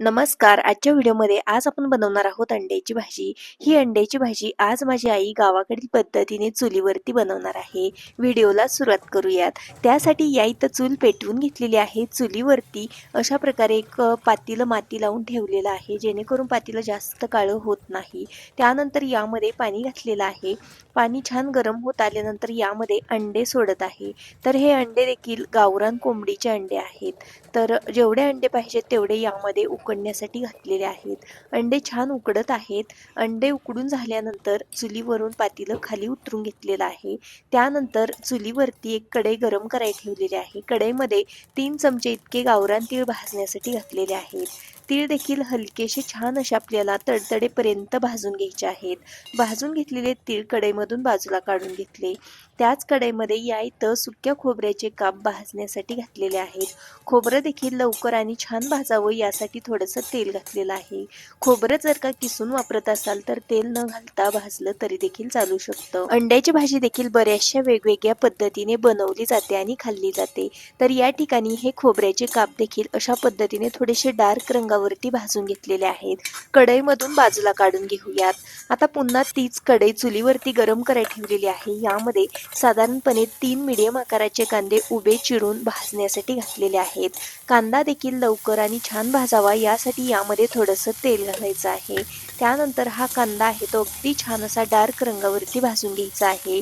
नमस्कार. आजच्या व्हिडिओमध्ये आज आपण बनवणार आहोत अंड्याची भाजी. ही अंड्याची भाजी आज माझी आई गावाकडील पद्धतीने चुलीवरती बनवणार आहे. व्हिडिओला सुरुवात करूयात. त्यासाठी या इथं चूल पेटवून घेतलेली आहे. चुलीवरती अशा प्रकारे एक पातीलं माती लावून ठेवलेलं आहे. जेणेकरून पातीला जास्त काळं होत नाही. त्यानंतर यामध्ये पाणी घातलेलं आहे. पाणी छान गरम होत आल्यानंतर यामध्ये अंडे सोडत आहे. तर हे अंडे देखील गावरान कोंबडीचे अंडे आहेत. तर जेवढे अंडे पाहिजेत तेवढे यामध्ये उक उकडण्यासाठी घातलेले आहेत. अंडे छान उकडत आहेत. अंडे उकडून झाल्यानंतर चुलीवरून पातीलं खाली उतरून घेतलेलं आहे. त्यानंतर चुलीवरती एक कढई गरम करायला ठेवलेली आहे. कढईमध्ये तीन चमचे इतके गावरान तीळ भाजण्यासाठी घातलेले आहेत. तीळ देखील हलकेसे छान असे आपल्याला तडतडेपर्यंत भाजून घ्यायचे आहेत. भाजून घेतलेले तीळ कढईमधून बाजूला काढून घेतले. त्याच कढईमध्ये या इथं सुक्या खोबऱ्याचे काप भाजण्यासाठी घातलेले आहेत. खोबरं देखील लवकर आणि छान भाजावं यासाठी थोडंसं तेल घातलेलं आहे. खोबरं जर का किसून वापरत असाल तर तेल न घालता भाजलं तरी देखील चालू शकतं. अंड्याची भाजी देखील बऱ्याचशा वेगवेगळ्या पद्धतीने बनवली जाते आणि खाल्ली जाते. तर या ठिकाणी हे खोबऱ्याचे काप देखील अशा पद्धतीने थोडेसे डार्क रंगावरती भाजून घेतलेले आहेत. कढईमधून बाजूला काढून घेऊयात. आता पुन्हा तीच कढई चुलीवरती गरम करायला ठेवलेली आहे. यामध्ये साधारणपणे तीन मिडियम आकाराचे कांदे उभे चिरून भाजण्यासाठी घातलेले आहेत. कांदा देखील लवकर आणि छान भाजावा यासाठी यामध्ये थोडंसं तेल घालायचं आहे. त्यानंतर हा कांदा आहे तो अगदी छान असा डार्क रंगावरती भाजून घ्यायचा आहे.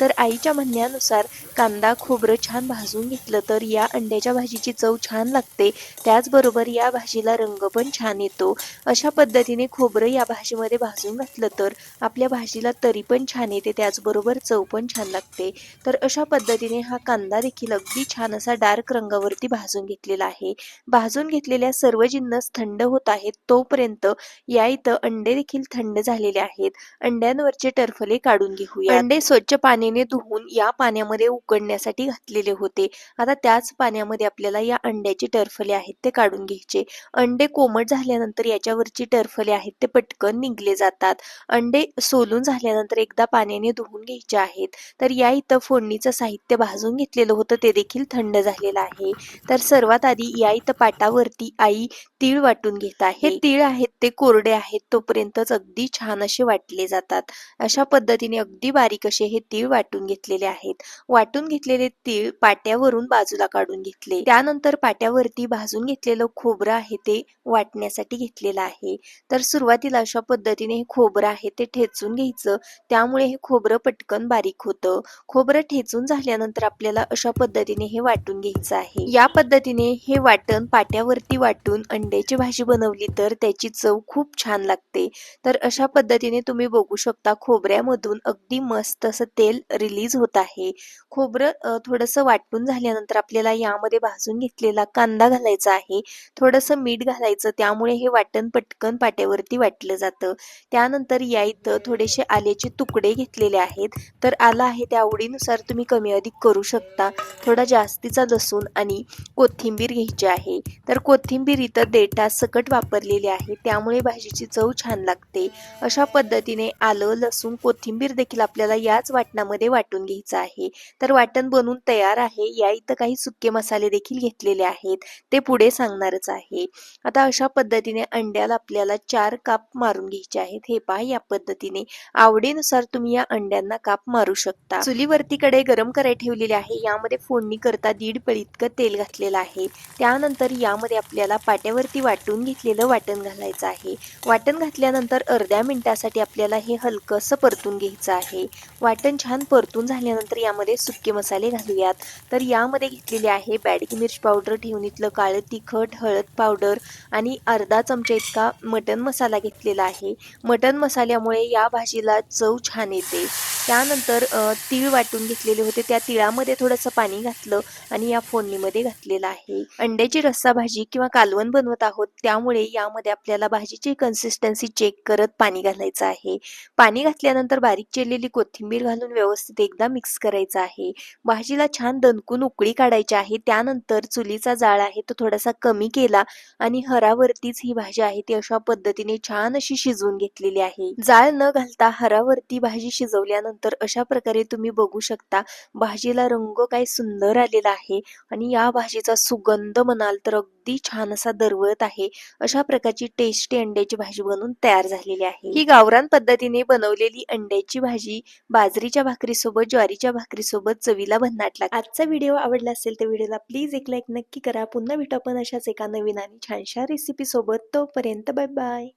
तर आईच्या म्हणण्यानुसार कांदा खोबरं छान भाजून घेतलं तर या अंड्याच्या भाजीची चव छान लागते. त्याचबरोबर या भाजीला रंग पण छान येतो. अशा पद्धतीने खोबरं या भाजीमध्ये भाजून घातलं तर आपल्या भाजीला तरी पण छान येते त्याचबरोबर चव पण छान लागते. तर अशा पद्धतीने हा कांदा देखील अगदी छान असा डार्क रंगावरती भाजून घेतलेला आहे. भाजून घेतलेल्या सर्व जिन्नस थंड होत आहेत तोपर्यंत या इथं अंडे देखील थंड झालेले आहेत. अंड्यांवरचे टरफले काढून घेऊया. अंडे स्वच्छ पाणी पाण्याने धुवून या पाण्यामध्ये उकडण्यासाठी घातलेले होते. आता त्याच पाण्यामध्ये आपल्याला या अंड्याचे टरफले आहेत ते काढून घ्यायचे. अंडे कोमट झाल्यानंतर याच्यावरची टरफले आहेत ते पटकन निघले जातात. अंडे सोलून झाल्यानंतर एकदा पाण्याने धुवून घ्यायचे आहेत. तर या इथं फोडणीचं साहित्य भाजून घेतलेलं होतं ते देखील थंड झालेलं आहे. तर सर्वात आधी या इथं पाटावरती आई तीळ वाटून घेत आहे. हे तीळ आहेत ते कोरडे आहेत तोपर्यंतच अगदी छान असे वाटले जातात. अशा पद्धतीने अगदी बारीक असे हे तीळ वाटून घेतलेले आहेत. वाटून घेतलेले तीळ पाट्यावरून बाजूला काढून घेतले. त्यानंतर पाट्यावरती भाजून घेतलेलं खोबरं आहे ते वाटण्यासाठी घेतलेलं आहे. तर सुरुवातीला अशा पद्धतीने हे खोबरं आहे ते ठेचून घ्यायचं. त्यामुळे हे खोबरं पटकन बारीक होतं. खोबरं ठेचून झाल्यानंतर आपल्याला अशा पद्धतीने हे वाटून घ्यायचं आहे. या पद्धतीने हे वाटण पाट्यावरती वाटून अंड्याची भाजी बनवली तर त्याची चव खूप छान लागते. तर अशा पद्धतीने तुम्ही बघू शकता खोबऱ्यामधून अगदी मस्त असं तेल रिलीज होत आहे. खोबरं थोडंसं वाटून झाल्यानंतर आपल्याला यामध्ये भाजून घेतलेला कांदा घालायचा आहे. थोडंसं मीठ घालायचं त्यामुळे हे वाटण पटकन पाट्यावरती वाटलं जातं. त्यानंतर या इथं थोडेसे आल्याचे तुकडे घेतलेले आहेत. तर आला आहे त्या आवडीनुसार तुम्ही कमी अधिक करू शकता. थोडा जास्तीचा लसूण आणि कोथिंबीर घ्यायची आहे. तर कोथिंबीर इथं देटा सकट वापरलेली आहे. त्यामुळे भाजीची चव छान लागते. अशा पद्धतीने आलं लसूण कोथिंबीर देखील आपल्याला याच वाटणामध्ये वाटून घ्यायचं आहे. तर वाटण बनवून तयार आहे. या इथं काही सुके मसाले देखील घेतलेले आहेत. ते पुढे सांगणारच आहे. आता अशा पद्धतीने अंड्याला आपल्याला चार काप मारून घ्यायचे आहेत. हे पहा या पद्धतीने. आवडीनुसार तुम्ही या अंड्यांना काप मारू शकता. चुलीवरती कडे गरम करायला ठेवलेले आहे. यामध्ये फोडणी करता दीड पळी इतकं तेल घातलेलं आहे. त्यानंतर यामध्ये आपल्याला पाट्यावरती वाटून घेतलेलं वाटण घालायचं आहे. वाटण घातल्यानंतर अर्ध्या मिनिटासाठी आपल्याला हे हलकंसं परतून घ्यायचं आहे. वाटण छान परतून झाल्यानंतर यामध्ये सुके मसाले घालूयात. तर यामध्ये घेतलेले आहे बॅडगी मिर्च पावडर ठेवणीतलं काळं तिखट हळद पावडर आणि अर्धा चमचा इतका मटन मसाला घेतलेला आहे. मटन मसाल्यामुळे या भाजीला चव छान येते. त्यानंतर तीळ वाटून घेतलेले होते. त्या तिळामध्ये थोडंसं पाणी घातलं आणि या फोडणीमध्ये घातलेलं आहे. अंड्याची रस्सा भाजी किंवा कालवण बनवत आहोत त्यामुळे यामध्ये आपल्याला भाजीची कन्सिस्टन्सी चेक करत पाणी घालायचं आहे. पाणी घातल्यानंतर बारीक चिरलेली कोथिंबीर घालून व्यवस्थित एकदा मिक्स करायचा आहे. भाजीला छान दणकून उकळी काढायची आहे. त्यानंतर चुलीचा जाळ आहे तो थोडासा कमी केला आणि हरावरतीच ही भाजी आहे ती अशा पद्धतीने छान अशी शिजवून घेतलेली आहे. जाळ न घालता हरावरती भाजी शिजवल्यानंतर अशा प्रकारे तुम्ही बघू शकता भाजीला रंग काय सुंदर आलेला आहे आणि या भाजीचा सुगंध म्हणाल तर अगदी छान असा दरवळत आहे. अशा प्रकारची टेस्टी अंड्याची भाजी बनवून तयार झालेली आहे. ही गावरान पद्धतीने बनवलेली अंड्याची भाजी बाजरीच्या भाकरीसोबत ज्वारीच्या भाकरीसोबत चवीला भन्नाट लागते. आजचा व्हिडिओ आवडला असेल तर व्हिडिओला प्लीज एक लाईक नक्की करा. पुन्हा भेटू आपण अशाच एका नवीन आणि छानशा रेसिपी सोबत. तोपर्यंत बाय बाय